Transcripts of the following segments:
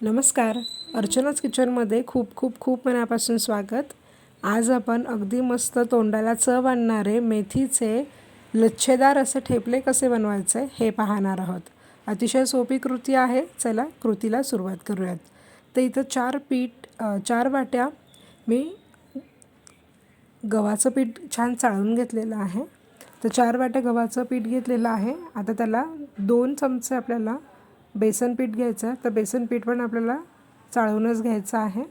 नमस्कार. अर्चनाच किचनमध्ये खूप खूप खूप मनापासून स्वागत. आज आपण अगदी मस्त तोंडाला चव आणणारे मेथीचे लच्छेदार असे ठेपले कसे बनवायचे हे पाहणार आहोत. अतिशय सोपी कृती आहे. चला कृतीला सुरुवात करूयात. तर इथं चार पीठ चार वाट्या मी गव्हाचं पीठ छान चाळून घेतलेलं आहे. तर चार वाट्या गव्हाचं पीठ घेतलेलं आहे. आता त्याला दोन चमचे आपल्याला बेसन पीठ घ्यायचं. आहे तर बेसन पीठ पण आपल्याला चाळवूनच घ्यायचं आहे.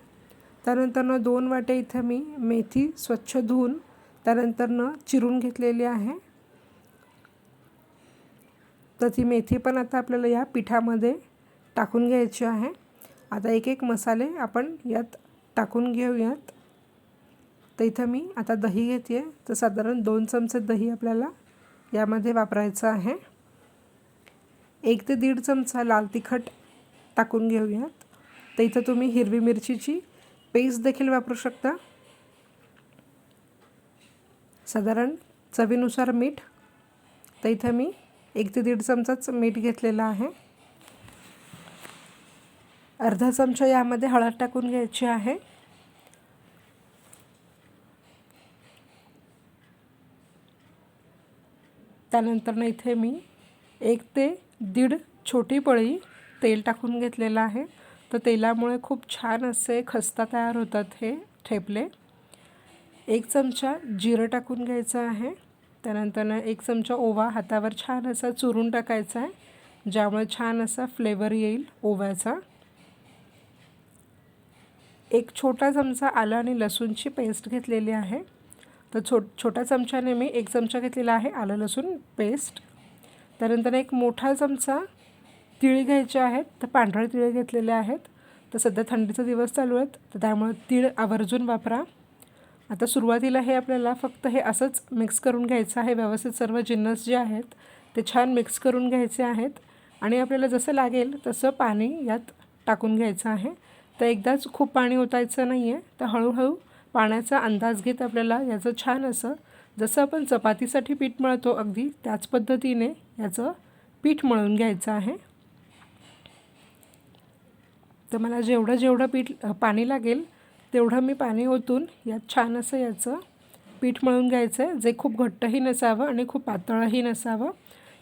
त्यानंतरनं दोन वाट्या इथं मी मेथी स्वच्छ धुवून त्यानंतरनं चिरून घेतलेली आहे. तर ती मेथी पण आता आपल्याला या पिठामध्ये टाकून घ्यायची आहे. आता एक एक मसाले आपण यात टाकून घेऊयात. तर इथं मी आता दही घेते आहे तर साधारण दोन चमचे दही आपल्याला यामध्ये वापरायचं आहे. एक ते दीड चमचा लाल तिखट टाकून घेऊयात. तर इथं तुम्ही हिरवी मिरचीची पेस्ट देखील वापरू शकता. साधारण चवीनुसार मीठ. तर इथं मी एक ते दीड चमचाच मीठ घेतलेलं आहे. अर्धा चमचा यामध्ये हळद टाकून घ्यायची आहे. त्यानंतर इथे मी एक ते दीड छोटी पळी तेल टाकून घेतलेलं आहे. तर तेलामुळे खूप छान असे खस्ता तयार होतात हे ठेपले. एक चमचा जिरं टाकून घ्यायचं आहे. त्यानंतर एक चमचा ओवा हातावर छान असा चुरून टाकायचा आहे. ज्यामुळे छान असा फ्लेवर येईल ओव्याचा. एक छोटा चमचा आलं आणि लसूणची पेस्ट घेतलेली आहे. तर छो छोट्या चमच्याने मी एक चमचा घेतलेला आहे आलं लसूण पेस्ट त्यानंतर एक मोठा चमचा तिळ घ्यायचे आहेत तर पांढरे तिळ घेतलेले आहेत. तर सध्या थंडीचे दिवस चालू आहेत तर त्यामुळे तीळ आवर्जून वापरा. आता सुरुवातीला हे आपल्याला फक्त हे असंच मिक्स करून घ्यायचं आहे. व्यवस्थित सर्व जिन्नस जे आहेत ते छान मिक्स करून घ्यायचे आहेत. आणि आपल्याला जसं लागेल तसं पाणी यात टाकून घ्यायचं आहे. तर एकदाच खूप पाणी ओतायचं नाही आहे तर हळूहळू पाण्याचा अंदाज घेत आपल्याला याचं छान असं जसं आपण चपातीसाठी पीठ मळतो अगदी त्याच पद्धतीने याचं पीठ मळून घ्यायचं आहे. तर मला जेवढं जेवढं पीठ पाणी लागेल तेवढं मी पाणी ओतून यात छान असं याचं पीठ मळून घ्यायचं आहे जे खूप घट्टही नसावं आणि खूप पातळही नसावं.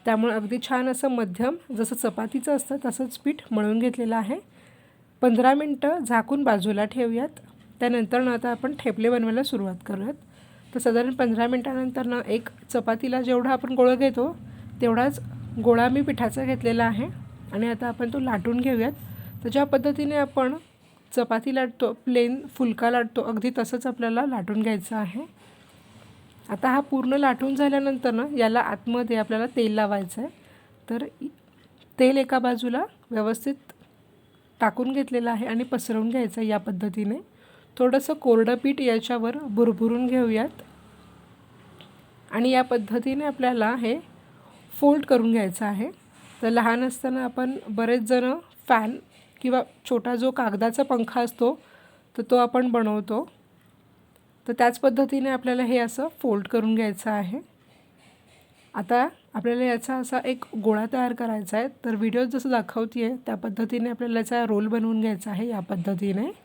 त्यामुळे अगदी छान असं मध्यम जसं चपातीचं असतं तसंच पीठ मळून घेतलेलं आहे. पंधरा मिनटं झाकून बाजूला ठेवूयात. त्यानंतर आता आपण ठेपले बनवायला सुरुवात करूयात. तर साधारण पंधरा मिनटानंतर एक चपातीला जेवढा आपण गोळा घेतो तेवढाच गोळा मी पिठाचा घेतलेला आहे. आणि आता आपण तो लाटून घेऊयात. तर ज्या पद्धतीने आपण चपाती लाटतो प्लेन फुलका लाटतो अगदी तसंच आपल्याला लाटून घ्यायचं आहे. आता हा पूर्ण लाटून झाल्यानंतर ना याला आतमध्ये आपल्याला तेल लावायचं आहे तर तेल एका बाजूला व्यवस्थित टाकून घेतलेलं आहे आणि पसरवून घ्यायचं आहे या पद्धतीने. थोडंसं कोरडं पीठ याच्यावर भुरभुरून घेऊयात. आणि या पद्धतीने आपल्याला हे फोल्ड करून घ्यायचं आहे. तर लहान असताना आपण बरेच जणं फॅन किंवा छोटा जो कागदाचा पंखा असतो तर तो आपण बनवतो. तर त्याच पद्धतीने आपल्याला हे असं फोल्ड करून घ्यायचं आहे. आता आपल्याला याचा असा एक गोळा तयार करायचा आहे. तर व्हिडिओ जसं दाखवते आहे त्या पद्धतीने आपल्याला याचा रोल बनवून घ्यायचा आहे या पद्धतीने.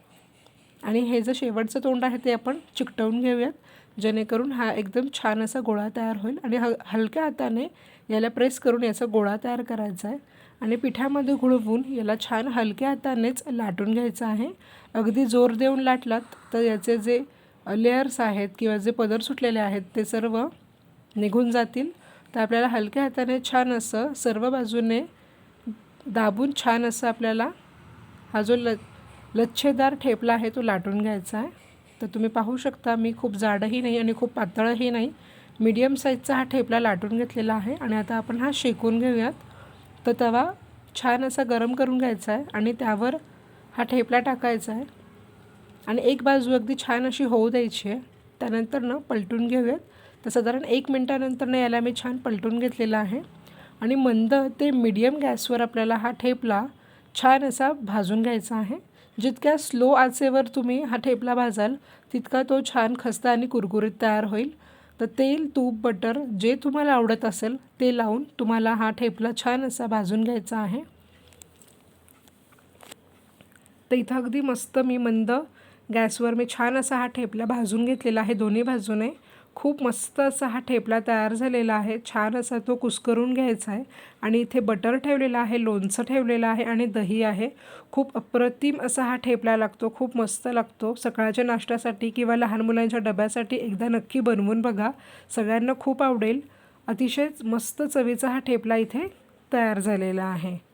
आणि हे जे शेवटचं तोंड आहे ते आपण चिकटवून घेऊयात. जेणेकरून हा एकदम छान असा गोळा तयार होईल आणि ह हलक्या हाताने याला प्रेस करून याचा गोळा तयार करायचा आहे. आणि पिठामध्ये घुळवून याला छान हलक्या हातानेच लाटून घ्यायचं आहे. अगदी जोर देऊन लाटलात तर याचे जे लेयर्स आहेत किंवा जे पदर सुटलेले आहेत ते सर्व निघून जातील. तर आपल्याला हलक्या हाताने छान असं सर्व बाजूने दाबून छान असं आपल्याला हा जो ल लच्छेदार ठेपला आहे तो लाटून घ्यायचा आहे. तर तुम्ही पाहू शकता मी खूप जाडही नाही आणि खूप पातळही नाही. मीडियम साईजचा हा ठेपला लाटून घेतलेला आहे आणि आता आपण हा शेकून घेऊयात. तर तवा छान असा गरम करून घ्यायचा आहे आणि त्यावर हा ठेपला टाकायचा आहे. आणि एक बाजू अगदी छान अशी होऊ द्यायची आहे. त्यानंतर ना पलटून घेऊयात. तर साधारण एक मिनटानंतर याला मी छान पलटून घेतलेला आहे. आणि मंद ते मीडियम गॅसवर आपल्याला हा ठेपला छान असा भाजून घ्यायचा आहे. जितक्या स्लो आचेवर तुम्ही हा ठेपला भाजाल तितका तो छान खस्ता आणि कुरकुरीत तयार होईल. तर तेल तूप बटर जे तुम्हाला आवडत असेल ते लावून तुम्हाला हा ठेपला छान असा भाजून घ्यायचा आहे. तर इथं अगदी मस्त मी मंद गॅसवर मी छान असा हा ठेपला भाजून घेतलेला आहे दोन्ही बाजूने. खूप मस्त असा हा ठेपला तयार झालेला आहे. छान असा तो कुस्करून घ्यायचा आहे. आणि इथे बटर ठेवलेलं आहे लोणचं ठेवलेलं आहे आणि दही आहे. खूप अप्रतिम असा हा ठेपला लागतो. खूप मस्त लागतो. सकाळच्या नाश्त्यासाठी किंवा लहान मुलांच्या डब्यासाठी एकदा नक्की बनवून बघा. सगळ्यांना खूप आवडेल. अतिशय मस्त चवीचा हा ठेपला इथे तयार झालेला आहे.